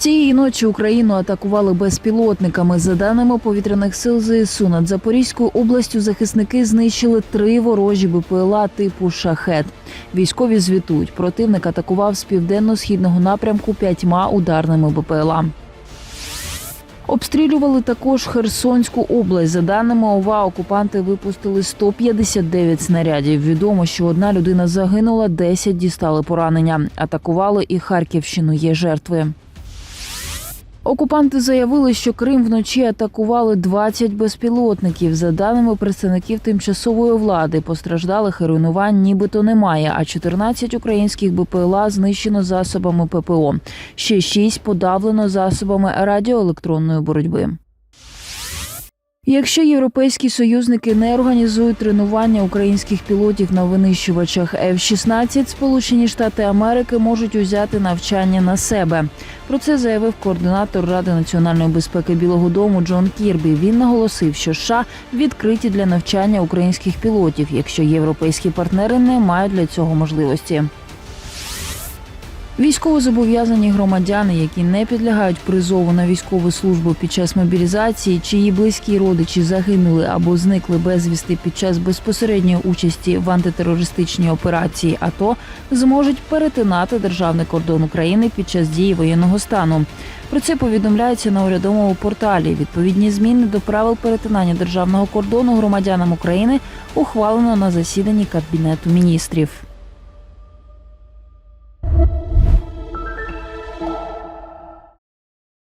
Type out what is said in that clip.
Цієї ночі Україну атакували безпілотниками. За даними повітряних сил ЗСУ, над Запорізькою областю захисники знищили три ворожі БПЛА типу шахет. Військові звітують, противник атакував з південно-східного напрямку п'ятьма ударними БПЛА. Обстрілювали також Херсонську область. За даними ОВА, окупанти випустили 159 снарядів. Відомо, що одна людина загинула, 10 дістали поранення. Атакували і Харківщину. Є жертви. Окупанти заявили, що Крим вночі атакували 20 безпілотників. За даними представників тимчасової влади, постраждалих і руйнувань нібито немає. А 14 українських БПЛА знищено засобами ППО. Ще 6 подавлено засобами радіоелектронної боротьби. Якщо європейські союзники не організують тренування українських пілотів на винищувачах F-16, Сполучені Штати Америки можуть узяти навчання на себе. Про це заявив координатор Ради національної безпеки Білого Дому Джон Кірбі. Він наголосив, що США відкриті для навчання українських пілотів, якщо європейські партнери не мають для цього можливості. Військовозобов'язані громадяни, які не підлягають призову на військову службу під час мобілізації, чиї близькі родичі загинули або зникли безвісти під час безпосередньої участі в антитерористичній операції, АТО зможуть перетинати державний кордон України під час дії воєнного стану. Про це повідомляється на урядовому порталі. Відповідні зміни до правил перетинання державного кордону громадянам України ухвалено на засіданні Кабінету міністрів.